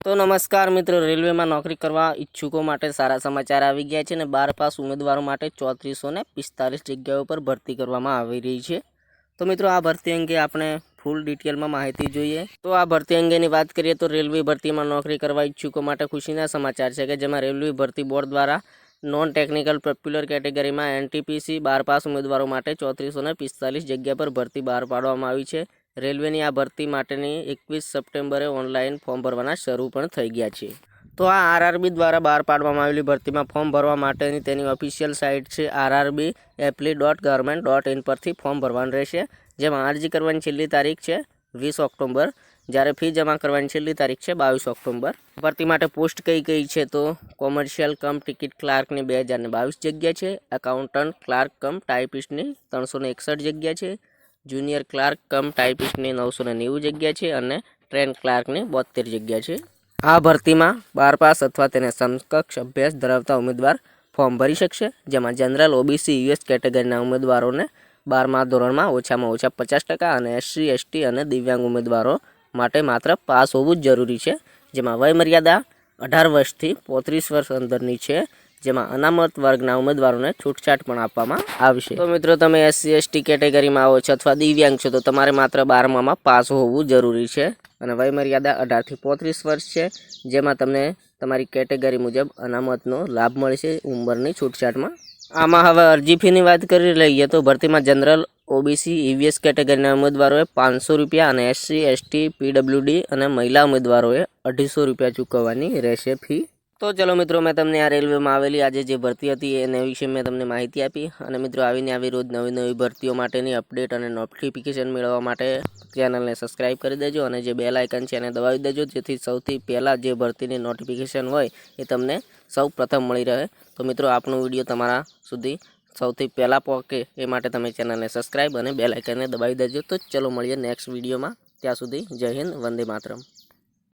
તો નમસ્કાર મિત્રો, રેલવેમાં નોકરી કરવા ઈચ્છુકો માટે સારા સમાચાર આવી ગયા છે અને બાર પાસ ઉમેદવારો માટે ચોત્રીસો ને પિસ્તાલીસ જગ્યાઓ પર ભરતી કરવામાં આવી રહી છે. તો મિત્રો, આ ભરતી અંગે આપણે ફૂલ ડિટેલમાં માહિતી જોઈએ. તો આ ભરતી અંગેની વાત કરીએ તો રેલવે ભરતીમાં નોકરી કરવા ઈચ્છુકો માટે ખુશીના સમાચાર છે કે જેમાં રેલવે ભરતી બોર્ડ દ્વારા નોન ટેકનિકલ પોપ્યુલર કેટેગરીમાં એનટીપીસી બાર પાસ ઉમેદવારો માટે ચોત્રીસો પિસ્તાલીસ જગ્યા પર ભરતી બહાર પાડવામાં આવી છે. રેલવેની આ ભરતી માટેની એકવીસ સપ્ટેમ્બરે ઓનલાઈન ફોર્મ ભરવાના શરૂ પણ થઈ ગયા છે. તો આ આરઆરબી દ્વારા બહાર પાડવામાં આવેલી ભરતીમાં ફોર્મ ભરવા માટેની તેની ઓફિશિયલ સાઇટ છે RRB એપ્લી dot government dot in પરથી ફોર્મ ભરવાનું રહેશે. જેમાં અરજી કરવાની છેલ્લી તારીખ છે વીસ ઓક્ટોબર. જ્યારે ફી જમા કરવાની છેલ્લી તારીખ છે બાવીસ ઓક્ટોબર. ભરતી માટે પોસ્ટ કઈ કઈ છે તો કોમર્શિયલ કમ, ટિકિટ ક્લાર્કની બે હજારને બાવીસ જગ્યા છે. એકાઉન્ટન્ટ, ક્લાર્ક કમ ટાઈપિસ્ટની ત્રણસો એકસઠ જગ્યા છે. જુનિયર ક્લાર્ક કમ ટાઈપિસ્ટની નવસો ને નેવું જગ્યા છે અને ટ્રેન ક્લાર્કની બોતેર જગ્યા છે. આ ભરતીમાં બાર પાસ અથવા તેને સમકક્ષ અભ્યાસ ધરાવતા ઉમેદવાર ફોર્મ ભરી શકશે, જેમાં જનરલ, ઓબીસી, યુએસ કેટેગરીના ઉમેદવારોને બારમા ધોરણમાં ઓછામાં ઓછા પચાસ ટકા અને એસસી, એસટી અને દિવ્યાંગ ઉમેદવારો માટે માત્ર પાસ હોવું જ જરૂરી છે, જેમાં વયમર્યાદા અઢાર વર્ષથી પોત્રીસ વર્ષ અંદરની છે જેમાં અનામત વર્ગના ઉમેદવારોને છૂટછાટ પણ આપવામાં આવશે. તો મિત્રો, તમે એસસી, એસટી કેટેગરીમાં આવો છો અથવા દિવ્યાંગ છો, તો તમારે માત્ર બારમામાં પાસ હોવું જરૂરી છે. અને વયમર્યાદા અઢારથી પોત્રીસ વર્ષ છે, જેમાં તમને તમારી કેટેગરી મુજબ અનામતનો લાભ મળશે ઉંમરની છૂટછાટમાં. આમાં હવે અરજી ફીની વાત કરી લઈએ તો ભરતીમાં જનરલ, ઓબીસી, ઈવીએસ કેટેગરીના ઉમેદવારોએ પાંચસો રૂપિયા અને એસસી, એસટી, પીડબ્લ્યુડી અને મહિલા ઉમેદવારોએ અઢીસો રૂપિયા ચૂકવવાની રહેશે ફી. તો ચલો મિત્રો, મેં તમને આ રેલવેમાં આવેલી આજે જે ભરતી હતી એના વિશે મેં તમને માહિતી આપી. અને મિત્રો, આવીને આવી રોજ નવી નવી ભરતીઓ માટેની અપડેટ અને નોટિફિકેશન મેળવવા માટે ચેનલને સબસ્ક્રાઈબ કરી દેજો અને જે બેલ આઇકન છે એને દબાવી દેજો, જેથી સૌથી પહેલાં જે ભરતીની નોટિફિકેશન હોય એ તમને સૌ મળી રહે. તો મિત્રો આપનો વીડિયો તમારા સુધી સૌથી પહેલાં પહોંચે એ માટે તમે ચેનલને સબસ્ક્રાઇબ અને બેલ આઇકનને દબાવી દેજો. તો ચલો મળીએ નેક્સ્ટ વિડીયોમાં. ત્યાં સુધી જય હિન્દ, વંદે માતરમ.